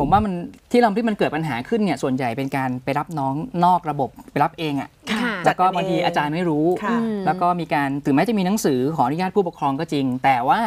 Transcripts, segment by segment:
ผมว่ามันที่เราที่มันเกิดปัญหาขึ้นเนี่ยส่วนใหญ่เป็นการไปรับน้องนอกระบบไปรับเองอะ่ะค่ะแล้วก็จัดกันบางทีเองอาจารย์ไม่รู้ค่ะอืมแล้วก็มีการถึงแม้จะมีหนังสือขออนุญาตผู้ปกครองก็จริง แต่ว่า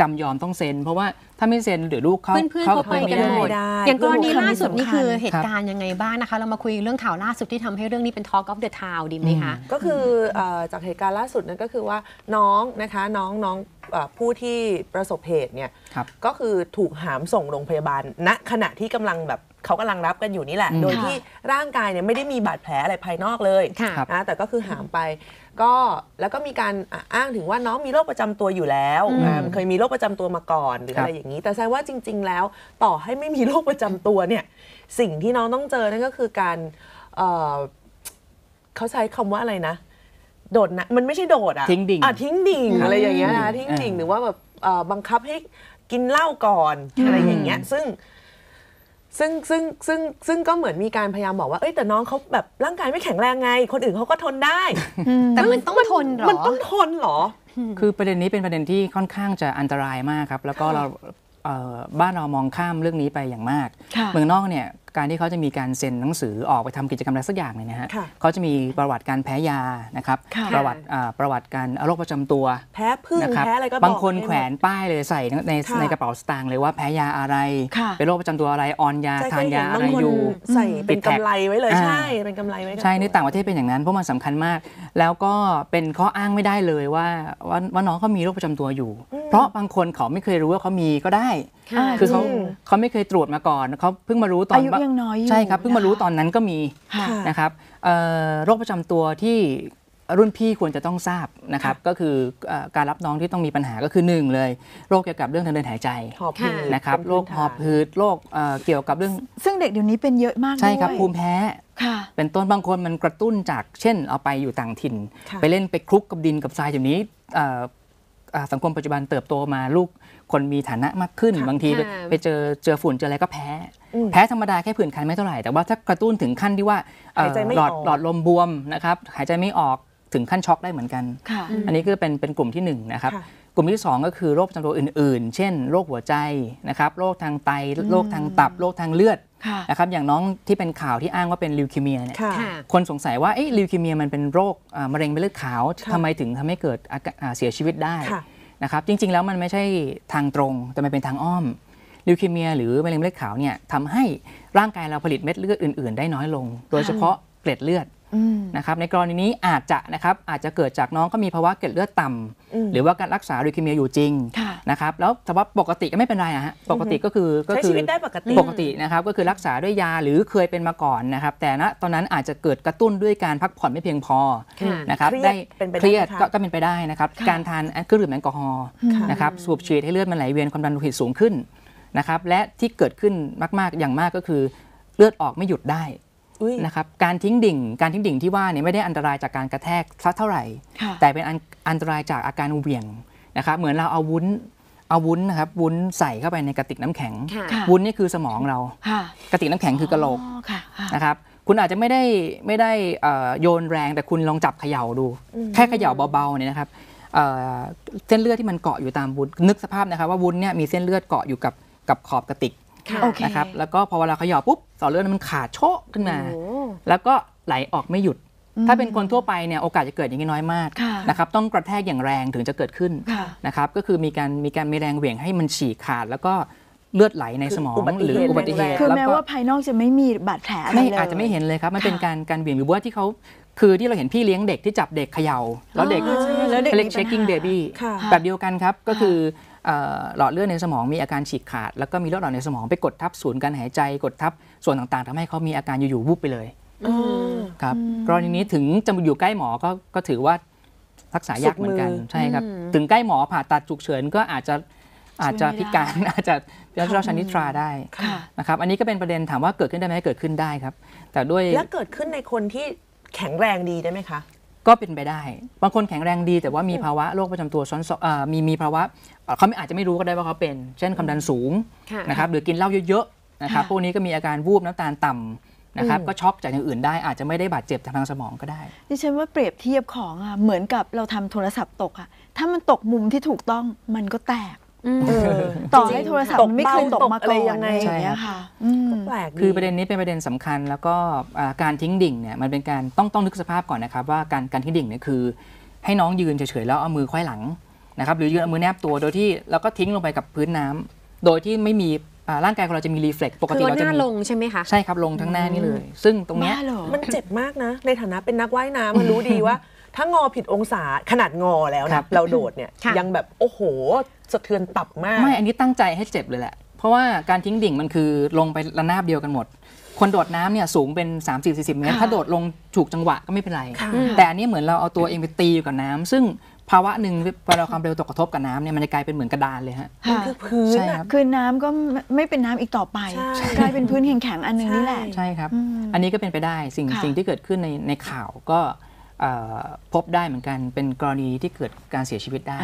จำยอมต้องเซ็น เพราะว่าถ้าไม่เซ็นเดี๋ยวลูกเข้าเพื่อนๆเข้ากับเขาไปเพื่อนกันไม่หมดได้ได้อย่างกรณีเพื่อนล่าสุดนี่คือสำคัญเหตุการณ์ยังไงบ้างนะคะ เรามาคุยเรื่องข่าวล่าสุดที่ทำให้เรื่องนี้เป็น Talk of the Town ดีไหมคะ ก็คือเอ่อจากเหตุการณ์ล่าสุดนั่นก็คือว่าน้องนะคะน้องน้องเอ่อผู้ที่ประสบเหตุเนี่ยครับ ก็คือถูกหามส่งโรงพยาบาลณขณะที่กำลังแบบเขากำลังรับกันอยู่นี่แหละ อืม โดยที่ร่างกายเนี่ยไม่ได้มีบาดแผลอะไรภายนอกเลยค่ะครับนะแต่ก็คือหามไป ก็แล้วก็มีการอะอ้างถึงว่าน้องมีโรคประจำตัวอยู่แล้วอืม อ่าเคยมีโรคประจำตัวมาก่อนหรือครับอะไรอย่างนี้ แต่แสดงว่าจริง ๆ แล้วต่อให้ไม่มีโรคประจำตัวเนี่ยสิ่งที่น้องต้องเจอนั่นก็คือการเอ่อเขาใช้คำว่าอะไรนะ โดดนะมันไม่ใช่โดดอะทิ้งดิ่ง อะทิ้งดิ่งครับอะไรอย่างเงี้ยอืนะมทิ้งดิ่งอ่าหรือว่าแบบเอ่อบังคับให้กินเหล้าก่อนอะไรอย่างเงี้ย ซึ่ง ซึ่งซึ่งซึ่งซึ่งก็เหมือนมีการพยายามบอกว่าเอ้ยแต่น้องเขาแบบร่างกายไม่แข็งแรงไง คนอื่นเขาก็ทนได้ แต่มันต้องทนเหรอ มันต้องทนเหรอ คือประเด็นนี้เป็นประเด็นที่ค่อนข้างจะอันตรายมากครับ แล้วก็ค่ะเราเอ่อบ้านเรามองข้ามเรื่องนี้ไปอย่างมาก ค่ะ เมืองนอกเนี่ยการที่เขาจะมีการเซ็นหนังสือออกไปทำกิจกรรมอะไรสักอย่างเนี่ยนะฮะค่ะเขาจะมีประวัติการแพ้ยานะครับค่ะประวัติอ่าประวัติการโรคประจำตัว แพ้พึ่งนะครับแพ้อะไรก็บอกบางคนให้หมดแขวนป้ายเลยใส่ในในค่ะในกระเป๋าสตางค์เลยว่าแพ้ยาอะไรค่ะเป็นโรคประจำตัวอะไรออนยาใช่ทานยาเคอะไรเห็นบางคนอยู่ใส่เป็นติดแท็กกำไรไว้เลยอ่าใช่เป็นกำไรไว้กับใช่ในตัวต่างประเทศเป็นอย่างนั้นเพราะมันสำคัญมาก แล้วก็เป็นข้ออ้างไม่ได้เลยว่าว่าว่าน้องเขามีโรคประจำตัวอยู่ เพราะบางคนเขาไม่เคยรู้ว่าเขามีก็ได้ค่ะคือเขาจริงเขาไม่เคยตรวจมาก่อนเขาเพิ่งมารู้ตอนอายุยังน้อยอยู่ใช่ครับเพิ่งมารู้นะคะตอนนั้นก็มีค่ะค่ะนะครับเอ่อโรคประจำตัวที่รุ่นพี่ควรจะต้องทราบนะครับก็คือเอ่อการรับน้องที่ต้องมีปัญหาก็คือหนึ่งเลย โรคเกี่ยวกับเรื่องทางเดินหายใจหอบหืดนะครับเป็นโรคหอบพื้นฐานหืดโรคเอ่อเกี่ยวกับเรื่อง ซึ่งเด็กเดี๋ยวนี้เป็นเยอะมากใช่ครับด้วยภูมิแพ้ค่ะเป็นต้นบางคนมันกระตุ้นจากเช่นเอาไปอยู่ต่างถิ่นค่ะไปเล่นไปคลุกกับดินกับทรายอย่างนี้เอ่อเอ่อสังคมปัจจุบันเติบโตมาลูก คนมีฐานะมากขึ้นค่ะบางทีไปค่ะไปเจอเจอฝุ่นเจออะไรก็แพ้อืมแพ้ธรรมดาแค่ผื่นคันไม่เท่าไหร่ แต่ว่าถ้ากระตุ้นถึงขั้นที่ว่าเอ่อหายใจไม่หลอดออกหลอดลมบวมนะครับหายใจไม่ออกถึงขั้นช็อกได้เหมือนกันค่ะอันนี้ก็เป็นเป็นกลุ่มที่หนึ่งนะครับค่ะกลุ่มที่ 2 ก็คือโรคประจำตัวอื่น ๆ เช่น โรคหัวใจนะครับโรคทางไตโรคทางตับโรคทางเลือดค่ะนะครับอย่างน้องที่เป็นข่าวที่อ้างว่าเป็นลิวคีเมียเนี่ยค่ะค่ะคนสงสัยว่าเอ๊ะลิวคีเมียมันเป็นโรคอ่ามะเร็งเม็ดเลือดขาวค่ะทำไมถึงทำให้เกิดอาการอ่าเสียชีวิตได้ค่ะ นะครับจริง ๆ แล้วมันไม่ใช่ทางตรงแต่มันเป็นทางอ้อมลิวคีเมีย หรือมะเร็งเม็ดเลือดขาวเนี่ยทำให้ร่างกายเราผลิตเม็ดเลือดอื่น ๆ ได้น้อยลง โดยเฉพาะเกล็ดเลือด นะครับในกรณีนี้อาจจะนะครับอาจจะเกิดจากน้องก็มีภาวะเกล็ดเลือดต่ำอืมหรือว่าการรักษาลิวคีเมียอยู่จริงค่ะนะครับแล้วแต่ว่าปกติก็ไม่เป็นไรอะฮะปกติก็คือก็ใช้คืชีวิตได้ปกติปกตินะครับก็คือรักษาด้วยยาหรือเคยเป็นมาก่อนนะครับ แต่ณตอนนั้นอาจจะเกิดกระตุ้นด้วยการพักผ่อนไม่เพียงพอค่ะนะครับเครียดได้เป็นไปได้เครียดไหมคะก็ก็เป็นไปได้นะครับค่ะการทานเครื่องดื่มแอลกอฮอล์ค่ะนะครับสูบฉีดให้เลือดมันไหลเวียนความดันโลหิตสูงขึ้นนะครับและที่เกิดขึ้นมากๆอย่างมากก็คือเลือดออกไม่หยุดได้อุ้ย นะครับการทิ้งดิ่ง การทิ้งดิ่งที่ว่าเนี่ยไม่ได้อันตรายจากการกระแทกสักเท่าไหร่ค่ะแต่เป็นอันอันตรายจากอาการเหวี่ยงนะครับเหมือนเราเอาวุ้นเอาวุ้นนะครับวุ้นใส่เข้าไปในกระติกน้ำแข็งค่ะค่ะวุ้นนี่คือสมองเราค่ะกระติกน้ำแข็งคือกระโหลกอ๋อค่ะค่ะนะครับคุณอาจจะไม่ได้ไม่ได้เอ่อโยนแรงแต่คุณลองจับเขย่าดู แค่เขย่าเบาๆเนี่ยนะครับเอ่อเส้นเลือดที่มันเกาะอยู่ตามวุ้นนึกสภาพนะครับว่าวุ้นเนี่ยมีเส้นเลือดเกาะอยู่กับกับขอบกระติก ค่ะโอเค นะครับแล้วก็พอเวลาเขย่าปุ๊บต่อเลือดมันขาดโชะขึ้นมา โอ้ แล้วก็ไหลออกไม่หยุด ถ้าเป็นคนทั่วไปเนี่ยโอกาสจะเกิดอย่างนี้น้อยมากค่ะนะครับต้องกระแทกอย่างแรงถึงจะเกิดขึ้นค่ะนะครับก็คือมีการมีการมีแรงเหวี่ยงให้มันฉีกขาด แล้วก็เลือดไหลในสมองคืออุบัติหรือเหตุอุบัติเหตุคือแล้วแม้ก็ว่าภายนอกจะไม่มีบาดแผลอะไรไม่เลย อาจจะไม่เห็นเลยครับมันเป็นค่ะการการเหวี่ยงหรือว่าที่เขาคือที่เราเห็นพี่เลี้ยงเด็กที่จับเด็กเขย่าแล้วเด็กอ๋อ แล้วเด็กเขาเรียก มีปัญหา shaking baby ค่ะ แบบเดียวกันครับก็คือเอ่อ หลอดเลือดในสมองมีอาการฉีกขาด แล้วก็มีเลือดออกในสมองไปกดทับศูนย์การหายใจ กดทับส่วนต่างๆทำให้เขามีอาการอยู่ๆวุบไปเลยอืมครับกรณีนี้ถึงจะอยู่ใกล้หมอก็ก็ถือว่ารักษายากเหมือนกันสุดมือใช่ครับอืมถึงใกล้หมอผ่าตัดฉุกเฉินก็อาจจะอาจจะช่วยไม่ได้พิการอาจจะเป็นราชนิทราได้ค่ะนะครับอันนี้ก็เป็นประเด็นถามว่าเกิดขึ้นได้ไหมเกิดขึ้นได้ครับ แต่ด้วยแล้วเกิดขึ้นในคนที่แข็งแรงดีได้ไหมคะ ก็เป็นไปได้ บางคนแข็งแรงดี แต่ว่ามีภาวะโรคประจำตัวซ้อนซ้อนเอ่อมีมีภาวะเอ่อเขาไม่อาจจะไม่รู้ก็ได้ว่าเขาเป็น เช่นความดันสูงค่ะนะครับหรือกินเหล้าเยอะๆนะครับค่ะพวกนี้ก็มีอาการวูบน้ำตาลต่ำนะครับอืมก็ช็อกจากอย่างอื่นได้อาจจะไม่ได้บาดเจ็บทางสมองก็ได้ดิฉันว่าเปรียบเทียบของอะเหมือนกับเราทำโทรศัพท์ตกอะถ้ามันตกมุมที่ถูกต้องมันก็แตกอืมเออ ต่อให้โทรศัพท์ตกมันไม่เคยตกเบามาตกอะไรก่อนยังไงอะไรอย่างเงี้ยค่ะอืมแปลกดีคือประเด็นนี้เป็นประเด็นสำคัญ แล้วก็อ่าการทิ้งดิ่งเนี่ยมันเป็นการต้องต้องนึกสภาพก่อนนะครับ ว่าการการทิ้งดิ่งเนี่ยคือ ให้น้องยืนเฉยๆแล้วเอามือควยหลังนะครับหรือยืนเอามือแนบตัวโดยที่แล้วก็ทิ้งลงไปกับพื้นน้ำโดยที่ไม่มีอ่าร่างกายของเราจะมีรีเฟล็กปกคือติเอาเราหจะน้ามีลงใช่ไหมคะใช่ครับลงทั้งหน้านี่เลย ซึ่งตรงเนี้ยบ้าเหรอมันเจ็บมากนะ ในฐานะเป็นนักว่ายน้ำมันรู้ดีว่า ถ้างอผิดองศาขนาดงอแล้วครันะบ เราโดดเนี่ยค่ะ ยังแบบโอ้โหสะเทือนตับมาก ไม่ อันนี้ตั้งใจให้เจ็บเลยแหละ เพราะว่าการทิ้งดิ่งมันคือลงไประนาบเดียวกันหมด คนโดดน้ำเนี่ยสูงเป็น3 4 40 เมตร ค่ะถ้าโดดลงถูกจังหวะก็ไม่เป็นไร ค่ะ แต่อันนี้เหมือนเราเอาตัวเองไปตีอยู่กับน้ำซึ่งภาวะหนึ่งเวลาความเร็วตกกระทบกับน้ำเนี่ยมันจะกลายเป็นเหมือนกระดานเลยฮะ มันค่ะคือพื้นใช่อะครับคือน้ำก็ไม่ไม่เป็นน้ำอีกต่อไป ใช่ กลายเป็นพื้นแข็งๆอันหนึงนี่แหละ ใช่ใช่ครับ อืมอันนี้ก็เป็นไปได้สิ่งค่ะ สิ่งที่เกิดขึ้นในในข่าวก็เอ่อ พบได้เหมือนกันเป็นกรณีที่เกิดการเสียชีวิตได้